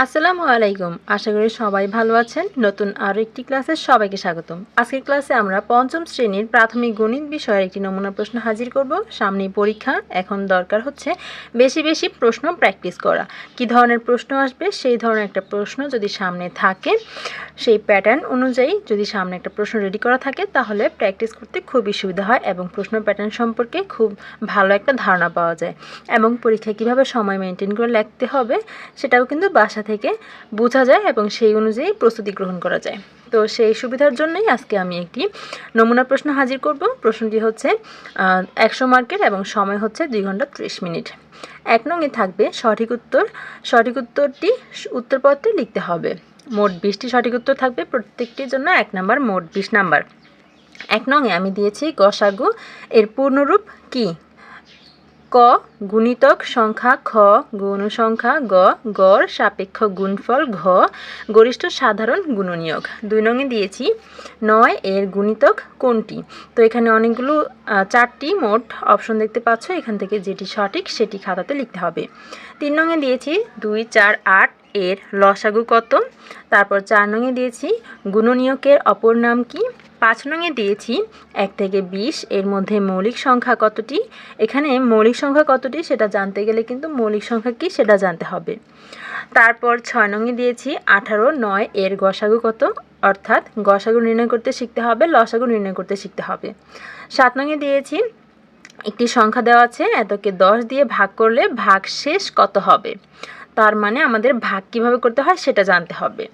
আসসালামু আলাইকুম। আশা করি সবাই ভালো আছেন। নতুন আরও একটি ক্লাসে সবাইকে স্বাগতম। আজকের ক্লাসে আমরা পঞ্চম শ্রেণির প্রাথমিক গণিত বিষয়ের একটি নমুনা প্রশ্ন হাজির করব। সামনেই পরীক্ষা। এখন দরকার হচ্ছে বেশি বেশি প্রশ্ন প্র্যাকটিস করা। কি ধরনের প্রশ্ন আসবে? সেই ধরনের একটা প্রশ্ন যদি সামনে থাকে, সেই প্যাটার্ন অনুযায়ী যদি সামনে একটা প্রশ্ন রেডি করা থাকে, তাহলে প্র্যাকটিস করতে খুবই সুবিধা হয় এবং প্রশ্ন প্যাটার্ন সম্পর্কে খুব ভালো একটা ধারণা পাওয়া যায়। এবং পরীক্ষায় কীভাবে সময় মেনটেন করে লিখতে হবে, সেটাও কিন্তু বাসা থেকে বোঝা যায় এবং সেই অনুযায়ী প্রস্তুতি গ্রহণ করা যায়। তো সেই সুবিধার জন্যই আজকে আমি একটি নমুনা প্রশ্ন হাজির করব। প্রশ্নটি হচ্ছে একশো মার্কের এবং সময় হচ্ছে দুই ঘণ্টা ত্রিশ মিনিট। এক নঙে থাকবে, সঠিক উত্তর, সঠিক উত্তরটি উত্তরপত্রে লিখতে হবে। মোট বিশটি সঠিক উত্তর থাকবে, প্রত্যেকটির জন্য এক নাম্বার, মোট বিশ নাম্বার। এক নঙে আমি দিয়েছি গসাগু, এর পূর্ণরূপ কি? ক, গুণিতক সংখ্যা খ, গৌণসংখ্যা গ, গড়, সাপেক্ষ গুণফল ঘ, গরিষ্ঠ সাধারণ গুণনীয়ক। দুই নঙে দিয়েছি। নয় এর গুণিতক কোনটি? তো এখানে অনেকগুলো চারটি মোট অপশন দেখতে পাচ্ছ। এখান থেকে যেটি সঠিক সেটি খাতাতে লিখতে হবে। তিন নঙে দিয়েছি দুই, চার, আট এর লসাগু কত? তারপর চার নঙে দিয়েছি গুণনীয়কের অপর নাম কি? পাঁচ নঙে দিয়েছি, এক থেকে বিশ, এর মধ্যে মৌলিক সংখ্যা কতটি? এখানে মৌলিক সংখ্যা কতটি সেটা জানতে গেলে কিন্তু মৌলিক সংখ্যা কি সেটা জানতে হবে। তারপর ছয় নঙে দিয়েছি, আঠারো, নয়, এর গসাগু কত? অর্থাৎ গসাগু নির্ণয় করতে শিখতে হবে, লসাগু নির্ণয় করতে শিখতে হবে। সাত নঙে দিয়েছি, একটি সংখ্যা দেওয়া আছে, এতকে দশ দিয়ে ভাগ করলে ভাগ শেষ কত হবে? তার মানে আমাদের ভাগ কীভাবে করতে হয় সেটা জানতে হবে।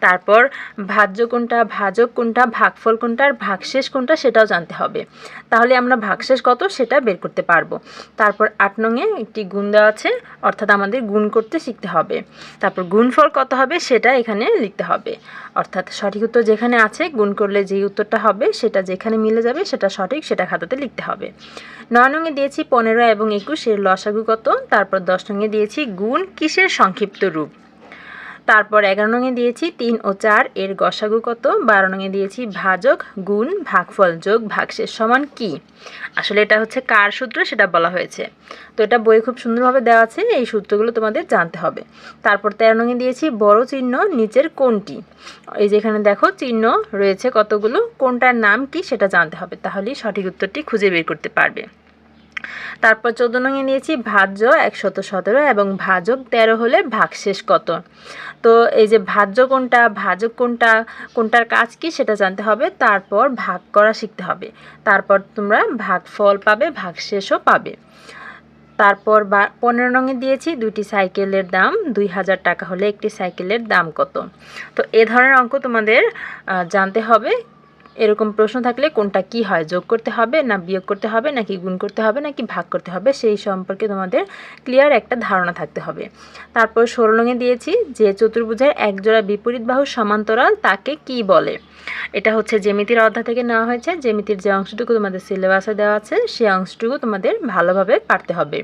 তারপর ভাজ্য কোনটা, ভাজক কোনটা, ভাগফল কোনটা আর ভাগশেষ কোনটা সেটাও জানতে হবে। তাহলে আমরা ভাগশেষ কত সেটা বের করতে পারব। তারপর আট নঙে একটি গুণ দেওয়া আছে, অর্থাৎ আমাদের গুণ করতে শিখতে হবে। তারপর গুণফল কত হবে সেটা এখানে লিখতে হবে। অর্থাৎ সঠিক উত্তর যেখানে আছে, গুণ করলে যেই উত্তরটা হবে, সেটা যেখানে মিলে যাবে, সেটা সঠিক, সেটা খাতাতে লিখতে হবে। নয় নঙে দিয়েছি পনেরো এবং একুশের লসাগু কত? তারপর দশ নঙে দিয়েছি গুণ কিসের সংক্ষিপ্ত রূপ? তারপর এগারো নঙে দিয়েছি তিন ও চার, এর গসাগু কত? বারো নঙে দিয়েছি ভাজক, গুণ, ভাগফল যোগ, ভাগশেষ সমান কি? আসলে এটা হচ্ছে কার সূত্র? সেটা বলা হয়েছে। তো এটা বই খুব সুন্দরভাবে দেওয়া আছে, এই সূত্রগুলো তোমাদের জানতে হবে। তারপর তেরো নঙে দিয়েছি বড় চিহ্ন, নিচের কোনটি? এই যেখানে দেখো, চিহ্ন রয়েছে কতগুলো? কোনটার নাম কি? সেটা জানতে হবে। তাহলেই সঠিক উত্তরটি খুঁজে বের করতে পারবে। তারপর চোদ্দ নঙে নিয়েছি ভাজ্য একশত সতেরো এবং ভাজক তেরো হলে ভাগশেষ কত। তো এই যে ভাজ্য কোনটা, ভাজক কোনটা, কোনটার কাজ কি সেটা জানতে হবে, তারপর ভাগ করা শিখতে হবে। তারপর তোমরা ভাগফল পাবে, ভাগশেষও পাবে। তারপর বা, পনেরো রঙে দিয়েছি দুইটি সাইকেলের দাম, দুই হাজার টাকা হলে একটি সাইকেলের দাম কত। তো এ ধরনের অঙ্ক তোমাদের জানতে হবে। এরকম প্রশ্ন থাকলে কোনটা কি হয়? যোগ করতে হবে না বিয়োগ করতে হবে নাকি গুণ করতে হবে নাকি ভাগ করতে হবে? সেই সম্পর্কে তোমাদের ক্লিয়ার একটা ধারণা থাকতে হবে। তারপর ষোলঙ্গে দিয়েছি যে চতুর্ভুজের একজোড়া বিপরীত বাহু সমান্তরাল তাকে কি বলে? এটা হচ্ছে জেমিতির অধ্যায় থেকে নেওয়া হয়েছে। জেমিতির যে অংশটুকু তোমাদের সিলেবাসে দেওয়া আছে সেই অংশটুকু তোমাদের ভালোভাবে পারতে হবে।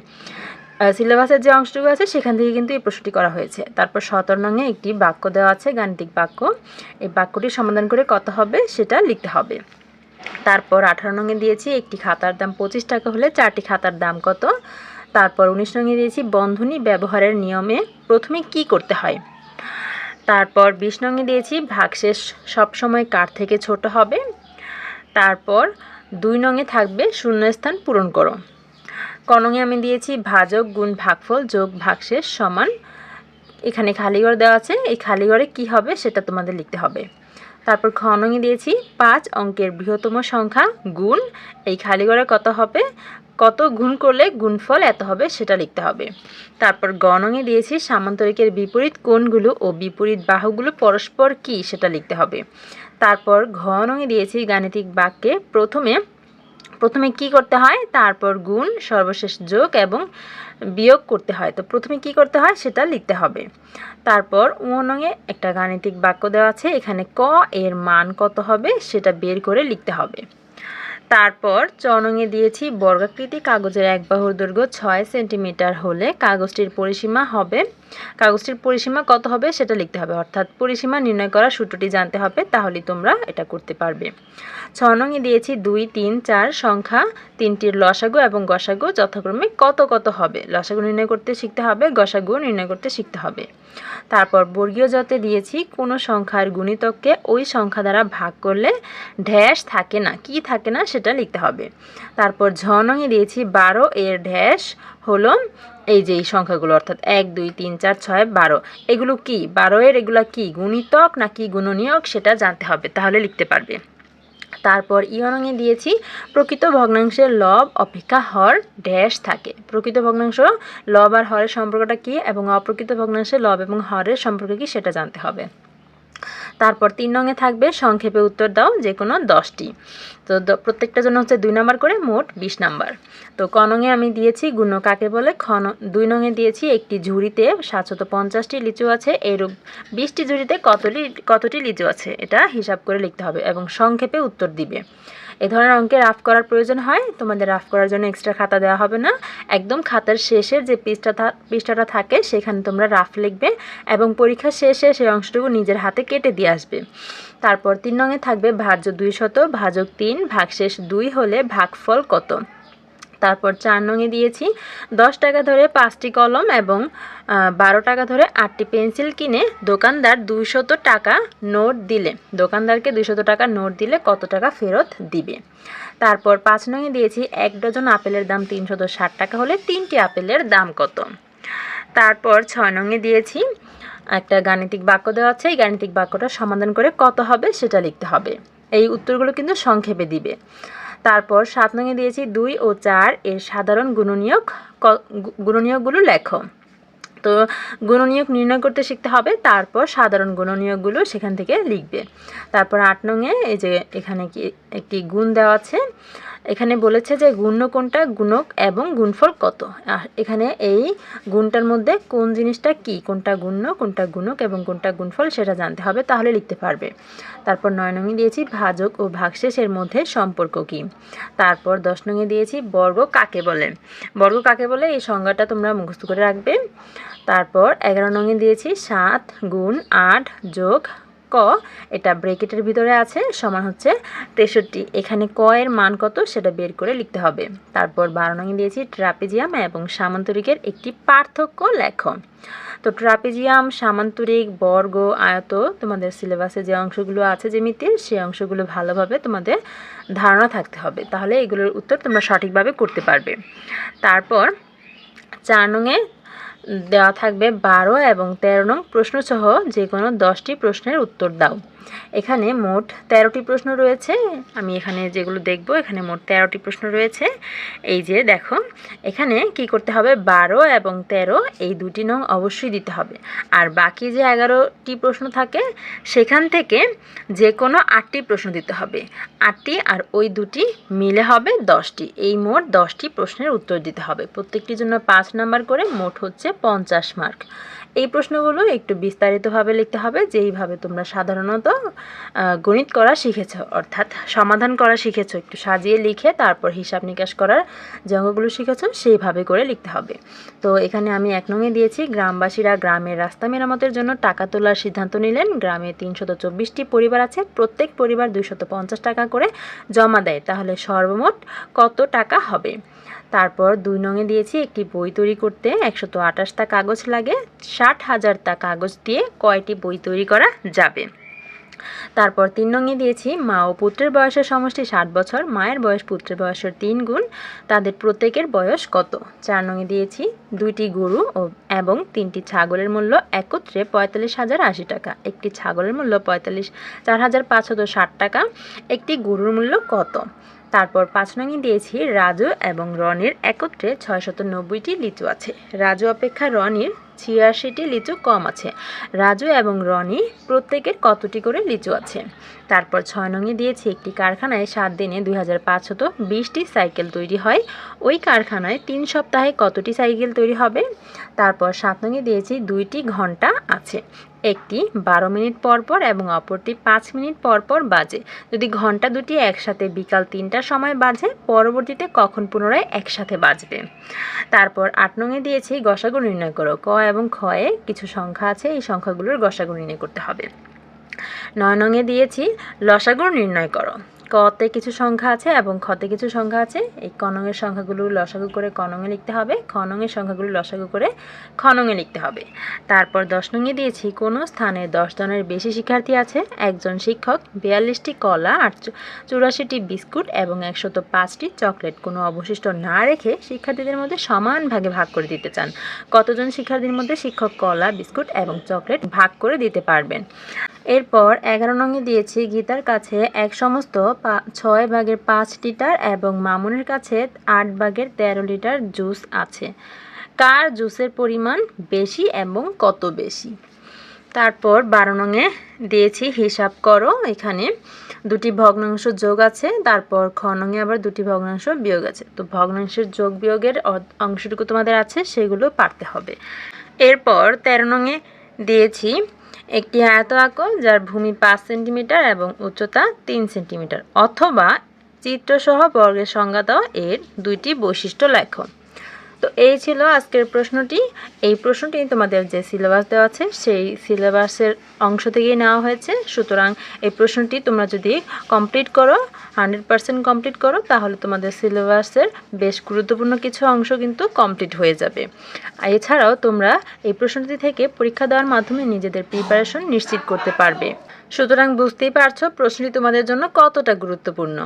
সিলেবাসের যে অংশটুকু আছে, সেখান থেকে কিন্তু এই প্রশ্নটি করা হয়েছে। তারপর সতর নঙে একটি বাক্য দেওয়া আছে, গাণিতিক বাক্য। এই বাক্যটি সমাধান করে কত হবে, সেটা লিখতে হবে। তারপর আঠারো নঙে দিয়েছি একটি খাতার দাম পঁচিশ টাকা হলে চারটি খাতার দাম কত? তারপর উনিশ নঙে দিয়েছি বন্ধনী ব্যবহারের নিয়মে প্রথমে কি করতে হয়? তারপর বিশ নঙে দিয়েছি ভাগশেষ সবসময় কার থেকে ছোট হবে? তারপর দুই নঙে থাকবে শূন্যস্থান পূরণ করো। কনঙে আমি দিয়েছি ভাজক গুণ ভাগফল যোগ ভাগশেষ সমান। এখানে খালিঘর দেওয়া আছে, এই খালিঘরে কি হবে সেটা তোমাদের লিখতে হবে। তারপর খনঙে দিয়েছি পাঁচ অঙ্কের বৃহত্তম সংখ্যা গুণ, এই খালিঘরে কত হবে? কত গুণ করলে গুণফল এত হবে সেটা লিখতে হবে। তারপর গণঙে দিয়েছি সামান্তরিকের বিপরীত কোণগুলো ও বিপরীত বাহুগুলো পরস্পর কি সেটা লিখতে হবে। তারপর ঘনঙে দিয়েছি গাণিতিক বাক্যে প্রথমে প্রথমে কি করতে হয়? তারপর গুণ, সর্বশেষ যোগ এবং বিয়োগ করতে হয়। তো প্রথমে কি করতে হয়? সেটা লিখতে হবে। তারপর উনঙে একটা গাণিতিক বাক্য দেওয়া আছে। এখানে ক এর মান কত হবে? সেটা বের করে লিখতে হবে। তারপর চনঙে দিয়েছি বর্গাকৃতি কাগজের এক বাহুর দৈর্ঘ্য ছয় সেন্টিমিটার হলে কাগজটির পরিসীমা হবে, কাগজটির পরিসীমা কত হবে সেটা লিখতে হবে। অর্থাৎ পরিসীমা নির্ণয় করার সূত্রটি জানতে হবে তাহলেই তোমরা এটা করতে পারবে। ছ নঙে দিয়েছি দুই, তিন, চার সংখ্যা, তিনটির লসাগু এবং গসাগু যথাক্রমে কত কত হবে। লসাগু নির্ণয় করতে শিখতে হবে, গসাগু নির্ণয় করতে শিখতে হবে। তারপর বর্গীয় জতে দিয়েছি, কোনো সংখ্যার গুণিতককে ওই সংখ্যা দ্বারা ভাগ করলে ড্যাশ থাকে না। কি থাকে না সেটা লিখতে হবে। তারপর ঝ নঙে দিয়েছি, বারো এর ড্যাশ হলো এই যে এই সংখ্যাগুলো, অর্থাৎ এক, দুই, তিন, চার, ছয়, বারো। এগুলো কি? বারো এর এগুলো কি? গুণিতক নাকি গুণনীয়ক সেটা জানতে হবে, তাহলে লিখতে পারবে। তারপর ইয়নংয়ে দিয়েছি, প্রকৃত ভগ্নাংশের লব অপেক্ষা হর ড্যাশ থাকে। প্রকৃত ভগ্নাংশ লব আর হরের সম্পর্কটা কী এবং অপ্রকৃত ভগ্নাংশের লব এবং হরের সম্পর্ক কী সেটা জানতে হবে। তারপর তিন রঙে থাকবে, সংক্ষেপে উত্তর দাও যে কোনো দশটি। তো প্রত্যেকটার জন্য হচ্ছে দুই নাম্বার করে মোট বিশ নাম্বার। তো কনঙে নঙে আমি দিয়েছি গুণ কাকে বলে? খন দুই নঙে দিয়েছি একটি ঝুড়িতে সাতশত পঞ্চাশটি লিচু আছে এরূপ বিশটি ঝুড়িতে কতটি কতটি লিচু আছে? এটা হিসাব করে লিখতে হবে এবং সংক্ষেপে উত্তর দিবে। এ ধরনের অঙ্কে রাফ করার প্রয়োজন হয়, তোমাদের রাফ করার জন্য এক্সট্রা খাতা দেওয়া হবে না। একদম খাতার শেষের যে পৃষ্ঠা পৃষ্ঠাটা থাকে, সেখানে তোমরা রাফ লিখবে এবং পরীক্ষা শেষে সেই অংশটুকু নিজের হাতে কেটে দিয়ে আসবে। তারপর তিন রঙে থাকবে ভাজ্য দুই শত, ভাজক তিন, ভাগশেষ দুই হলে ভাগফল কত? তারপর চার নঙে দিয়েছি। দশ টাকা ধরে পাঁচটি কলম এবং বারো টাকা ধরে আটটি পেন্সিল কিনে দোকানদার দুইশত টাকা নোট দিলে। দোকানদারকে দুইশত টাকা নোট দিলে কত টাকা ফেরত দিবে? তারপর পাঁচ নঙে দিয়েছি, এক ডজন আপেলের দাম তিনশত ষাট টাকা হলে তিনটি আপেলের দাম কত? তারপর ছয় নঙে দিয়েছি, একটা গাণিতিক বাক্য দেওয়া আছে, এই গাণিতিক বাক্যটা সমাধান করে কত হবে সেটা লিখতে হবে। এই উত্তরগুলো কিন্তু সংক্ষেপে দিবে। তারপর সাত নঙে দিয়েছি দুই ও চার এর সাধারণ গুণনীয়ক গুণনীয়কগুলো লেখো। তো গুণনীয়ক নির্ণয় করতে শিখতে হবে, তারপর সাধারণ গুণনীয়কগুলো সেখান থেকে লিখবে। তারপর আট নঙে এই যে এখানে কি, একটি গুণ দেওয়া আছে এখানে বলেছে যে গুণ্য কোনটা? গুণক এবং গুণফল কত? এখানে এই গুণটার মধ্যে কোন জিনিসটা কি? কোনটা গুণ্য, কোনটা গুণক এবং কোনটা গুণফল সেটা জানতে হবে, তাহলে লিখতে পারবে। তারপর নয় নঙে দিয়েছি ভাজক ও ভাগশেষের মধ্যে সম্পর্ক কি? তারপর দশ নঙে দিয়েছি বর্গ কাকে বলে? বর্গ কাকে বলে? এই সংজ্ঞাটা তোমরা মুখস্থ করে রাখবে। তারপর এগারো নঙে দিয়েছি সাত গুণ আট যোগ ক, এটা ব্রেকেটের ভিতরে আছে, সমান হচ্ছে তেষট্টি। এখানে ক এর মান কত সেটা বের করে লিখতে হবে। তারপর বারো নঙে দিয়েছি ট্রাপিজিয়াম এবং সামান্তরিকের একটি পার্থক্য লেখ। তো ট্রাপিজিয়াম, সামান্তরিক, বর্গ, আয়ত, তোমাদের সিলেবাসে যে অংশগুলো আছে জ্যামিতির সেই অংশগুলো ভালোভাবে তোমাদের ধারণা থাকতে হবে। তাহলে এগুলোর উত্তর তোমরা সঠিকভাবে করতে পারবে। তারপর চার নঙে দেওয়া থাকবে বারো এবং তেরো নং প্রশ্নসহ যে কোনো দশটি প্রশ্নের উত্তর দাও। এখানে মোট তেরোটি প্রশ্ন রয়েছে। আমি এখানে যেগুলো দেখব, এখানে মোট তেরোটি প্রশ্ন রয়েছে। এই যে দেখো, এখানে কি করতে হবে? বারো এবং তেরো, এই দুটি নং অবশ্যই দিতে হবে। আর বাকি যে এগারোটি প্রশ্ন থাকে, সেখান থেকে যে কোনো আটটি প্রশ্ন দিতে হবে। আটটি আর ওই দুটি মিলে হবে দশটি। এই মোট দশটি প্রশ্নের উত্তর দিতে হবে। প্রত্যেকটির জন্য পাঁচ নাম্বার করে মোট হচ্ছে পঞ্চাশ মার্ক এই প্রশ্নগুলো একটু বিস্তারিতভাবে লিখতে হবে, যেইভাবে তোমরা সাধারণত গণিত করা শিখেছো, অর্থাৎ সমাধান করা শিখেছো। একটু সাজিয়ে লিখে তারপর হিসাব নিকাশ করার যে অঙ্কগুলো শিখেছো, সেইভাবে করে লিখতে হবে। তো এখানে আমি এক নঙে দিয়েছি, গ্রামবাসীরা গ্রামের রাস্তা মেরামতের জন্য টাকা তোলার সিদ্ধান্ত নিলেন। গ্রামে তিনশত চব্বিশটি পরিবার আছে, প্রত্যেক পরিবার দুইশত পঞ্চাশ টাকা করে জমা দেয়। তাহলে সর্বমোট কত টাকা হবে? তারপর দুই নঙে দিয়েছি, একটি বই তৈরি করতে একশত আঠাশটা কাগজ লাগে। ষাট হাজার হাজারটা কাগজ দিয়ে কয়টি বই তৈরি করা যাবে? তারপর তিন নঙে দিয়েছি মা ও পুত্রের বয়সের সমষ্টি ষাট বছর, মায়ের বয়স পুত্রের বয়সের তিন গুণ, তাদের প্রত্যেকের বয়স কত? চার নঙে দিয়েছি দুইটি গরু ও এবং তিনটি ছাগলের মূল্য একত্রে পঁয়তাল্লিশ হাজার আশি টাকা। একটি ছাগলের মূল্য পঁয়তাল্লিশ চার হাজার পাঁচশত ষাট টাকা, একটি গরুর মূল্য কত? তারপর পাঁচ নঙে দিয়েছি রাজু এবং রনির একত্রে ছয়শত নব্বইটি লিচু আছে। রাজু অপেক্ষা রনির ছিয়াশিটি লিচু কম আছে। রাজু এবং রনি প্রত্যেকের কতটি করে লিচু আছে? তারপর ছয় নঙে দিয়েছি একটি কারখানায় সাত দিনে দুই হাজার পাঁচশত বিশটি সাইকেল তৈরি হয়। ওই কারখানায় তিন সপ্তাহে কতটি সাইকেল তৈরি হবে? তারপর সাত নঙে দিয়েছি দুইটি ঘণ্টা আছে। একটি বারো মিনিট পরপর পর এবং অপরটি পাঁচ মিনিট পর পর বাজে। যদি ঘণ্টা দুটি একসাথে, বিকাল তিনটার সময় বাজে, পরবর্তীতে কখন পুনরায় একসাথে বাজবে? তারপর আট নঙে দিয়েছি, গসাগু নির্ণয় করো। ক এবং খয়ে কিছু সংখ্যা আছে, এই সংখ্যাগুলোর গসাগু নির্ণয় করতে হবে। নয় নঙে দিয়েছি লসাগু নির্ণয় করো। কতে কিছু সংখ্যা আছে এবং খতে কিছু সংখ্যা আছে। এই কনঙের সংখ্যাগুলো লসাগু করে কনঙে লিখতে হবে। খনঙের সংখ্যাগুলো লসাগু করে খনঙে লিখতে হবে। তারপর দশ নঙে দিয়েছি, কোনো স্থানে জনের বেশি শিক্ষার্থী আছে। একজন শিক্ষক, বিয়াল্লিশটি কলা আর চুরাশিটি বিস্কুট এবং একশত পাঁচটি চকলেট। কোনো অবশিষ্ট না রেখে শিক্ষার্থীদের মধ্যে সমান ভাগে ভাগ করে দিতে চান। কতজন শিক্ষার্থীর মধ্যে শিক্ষক কলা, বিস্কুট এবং চকলেট ভাগ করে দিতে পারবেন? এরপর এগারো নঙে দিয়েছি গীতার কাছে এক সমস্ত ছয় ভাগের পাঁচ লিটার এবং মামুনের কাছে আট ভাগের তেরো লিটার জুস আছে। কার জুসের পরিমাণ বেশি এবং কত বেশি? তারপর বারো নঙে দিয়েছি হিসাব করো, এখানে দুটি ভগ্নাংশ যোগ আছে, তারপর খ নঙে আবার দুটি ভগ্নাংশ বিয়োগ আছে। তো ভগ্নাংশের যোগ বিয়োগের অংশটুকু তোমাদের আছে, সেগুলো পারতে হবে। এরপর তেরো নঙে দিয়েছি একটি আয়ত আঁকো যার ভূমি পাঁচ সেন্টিমিটার এবং উচ্চতা তিন সেন্টিমিটার, অথবা চিত্রসহ বর্গের সংজ্ঞা দেওয়া এর দুইটি বৈশিষ্ট্য লেখো। তো এই ছিল আজকের প্রশ্নটি। এই প্রশ্নটি তোমাদের যে সিলেবাস দেওয়া আছে, সেই সিলেবাসের অংশ থেকেই নেওয়া হয়েছে। সুতরাং এই প্রশ্নটি তোমরা যদি কমপ্লিট করো হান্ড্রেড পার্সেন্ট কমপ্লিট করো, তাহলে তোমাদের সিলেবাসের বেশ গুরুত্বপূর্ণ কিছু অংশ কিন্তু কমপ্লিট হয়ে যাবে। এছাড়াও তোমরা এই প্রশ্নটি থেকে পরীক্ষা দেওয়ার মাধ্যমে নিজেদের প্রিপারেশন নিশ্চিত করতে পারবে। সুতরাং বুঝতেই পারছ, প্রশ্নটি তোমাদের জন্য কতটা গুরুত্বপূর্ণ।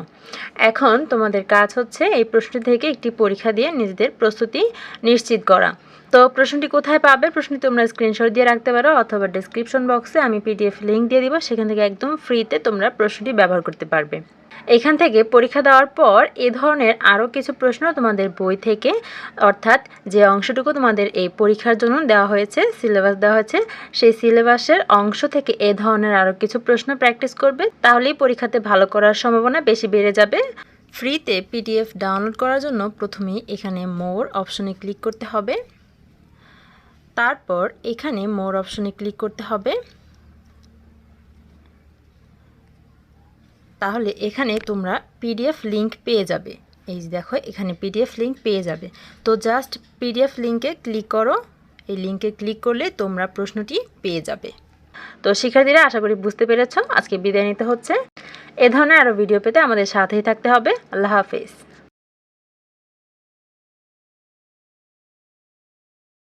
এখন তোমাদের কাজ হচ্ছে এই প্রশ্নটি থেকে একটি পরীক্ষা দিয়ে নিজেদের প্রস্তুতি নিশ্চিত করা। তো প্রশ্নটি কোথায় পাবে? প্রশ্নটি তোমরা স্ক্রিনশট দিয়ে রাখতে পারো অথবা ডেসক্রিপশন বক্সে আমি পিডিএফ লিঙ্ক দিয়ে দিব। সেখান থেকে একদম ফ্রিতে তোমরা প্রশ্নটি ব্যবহার করতে পারবে। এখান থেকে পরীক্ষা দেওয়ার পর এ ধরনের আরও কিছু প্রশ্ন তোমাদের বই থেকে, অর্থাৎ যে অংশটুকু তোমাদের এই পরীক্ষার জন্য দেওয়া হয়েছে সিলেবাস দেওয়া হয়েছে, সেই সিলেবাসের অংশ থেকে এ ধরনের আরও কিছু প্রশ্ন প্র্যাকটিস করবে। তাহলেই পরীক্ষাতে ভালো করার সম্ভাবনা বেশি বেড়ে যাবে। ফ্রিতে পিডিএফ ডাউনলোড করার জন্য প্রথমেই এখানে মোর অপশনে ক্লিক করতে হবে। তারপর এখানে মোর অপশনে ক্লিক করতে হবে। তাহলে এখানে তোমরা পিডিএফ লিঙ্ক পেয়ে যাবে। এই দেখো, এখানে পিডিএফ লিঙ্ক পেয়ে যাবে। তো জাস্ট পিডিএফ লিংকে ক্লিক করো। এই লিংকে ক্লিক করলে তোমরা প্রশ্নটি পেয়ে যাবে। তো শিক্ষার্থীরা, আশা করি বুঝতে পেরেছ, আজকে বিদায় নিতে হচ্ছে। এ ধরনের আরও ভিডিও পেতে আমাদের সাথেই থাকতে হবে। আল্লাহ হাফেজ।